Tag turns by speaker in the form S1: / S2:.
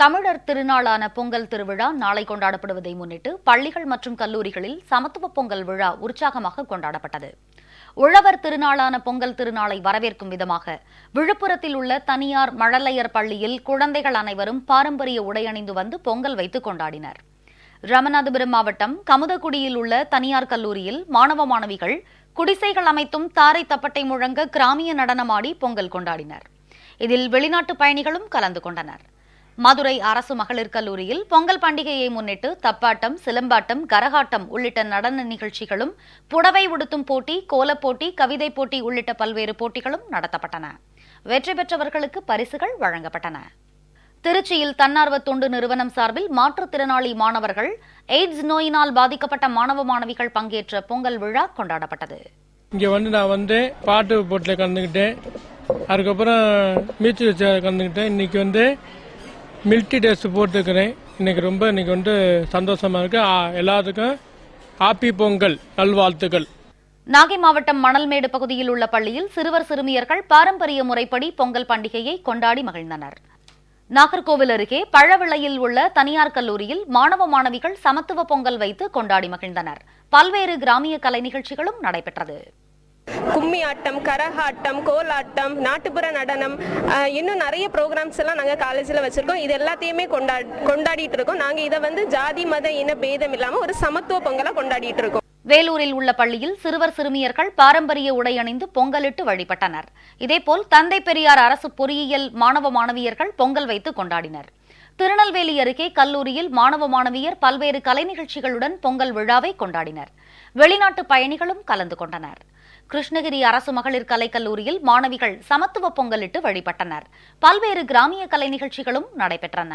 S1: தமிழர் திருநாளான பொங்கல் திருவிழா நாளை கொண்டாடப்படுவதை முன்னிட்டு பள்ளிகள் மற்றும் கல்லூரிகளில் சமத்துவ பொங்கல் விழா உற்சாகமாக கொண்டாடப்பட்டது. உழவர் திருநாளான பொங்கல் திருநாளை வரவேற்கும் விதமாக விழுப்புரத்தில் உள்ள தனியார் மழலையர் பள்ளியில் குழந்தைகள் அனைவரும் பாரம்பரிய உடை அணிந்து வந்து பொங்கல் வைத்து கொண்டாடினர். ராமநாதபுரம் மாவட்டம் கமுதக்குடியில் உள்ள தனியார் கல்லூரியில் மாணவ மாணவிகள் குடிசைகள் அமைத்தும் தாரை தப்பட்டை முழங்க கிராமிய நடனமாடி பொங்கல் கொண்டாடினர். இதில் வெளிநாட்டு பயணிகளும் கலந்து கொண்டனர். மதுரை அரசு மகளிர் கல்லூரியில் பொங்கல் பண்டிகையை முன்னிட்டு தப்பாட்டம் சிலம்பாட்டம் கரகாட்டம் உள்ளிட்ட நடன நிகழ்ச்சிகளும் புடவை உடுத்தும் போட்டி கோலப் போட்டி கவிதை போட்டி உள்ளிட்ட பல்வேறு போட்டிகளும் நடத்தப்பட்டன. வெற்றி பெற்றவர்களுக்கு பரிசுகள் வழங்கப்பட்டன. திருச்சியில் தன்னார்வ தொண்டு நிறுவனம் சார்பில் மாற்றுத்திறனாளி மாணவர்கள் எய்ட்ஸ் நோயினால் பாதிக்கப்பட்ட மாணவ மாணவிகள் பங்கேற்ற பொங்கல் விழா கொண்டாடப்பட்டது.
S2: இங்கே வந்து நான் வந்து பாட்டு போட்டில கலந்துக்கிட்டேன். அதுக்கப்புறம் மீச்சு கலந்துக்கிட்டேன். இன்னைக்கு வந்து மில்ட்ரி ட்ரெஸ் போட்டுருக்கிறேன். இன்னைக்கு ரொம்ப இன்னைக்கு வந்து சந்தோஷமா இருக்கு. எல்லாத்துக்கும் ஹாப்பி பொங்கல் நல்வாழ்த்துக்கள்.
S1: நாகை மாவட்டம் மணல்மேடு பகுதியில் உள்ள பள்ளியில் சிறுவர் சிறுமியர்கள் பாரம்பரிய முறைப்படி பொங்கல் பண்டிகையை கொண்டாடி மகிழ்ந்தனர். நாகர்கோவில் அருகே பழவிளையில் உள்ள தனியார் கல்லூரியில் மாணவ மாணவிகள் சமத்துவ பொங்கல் வைத்து கொண்டாடி மகிழ்ந்தனர். பல்வேறு கிராமிய கலை நிகழ்ச்சிகளும் நடைபெற்றது.
S3: கும்மி ஆட்டம் கரகாட்டம் கோலாட்டம் நாட்டுப்புற நடனம் இன்னும் நிறைய ப்ரோக்ராம்ஸ் எல்லாம் நாங்கள் காலேஜில் வச்சுருக்கோம். இது எல்லாத்தையுமே கொண்டா கொண்டாடிட்டு இருக்கோம். நாங்கள் இதை வந்து ஜாதி மத இன பேதம் இல்லாமல் ஒரு சமத்துவ பொங்கலாக கொண்டாடிட்டு இருக்கோம்.
S1: வேலூரில் உள்ள பள்ளியில் சிறுவர் சிறுமியர்கள் பாரம்பரிய உடை அணிந்து பொங்கலிட்டு வழிபட்டனர். இதேபோல் தந்தை பெரியார் அரசு பொறியியல் மாணவ மாணவியர்கள் பொங்கல் வைத்து கொண்டாடினர். திருநெல்வேலி அருகே கல்லூரியில் மாணவ மாணவியர் பல்வேறு கலை நிகழ்ச்சிகளுடன் பொங்கல் விழாவை கொண்டாடினர். வெளிநாட்டு பயணிகளும் கலந்து கொண்டனர். கிருஷ்ணகிரி அரசு மகளிர் கலைக்கல்லூரியில் மாணவிகள் சமத்துவ பொங்கலிட்டு வழிபட்டனர். பல்வேறு கிராமிய கலை நிகழ்ச்சிகளும் நடைபெற்றன.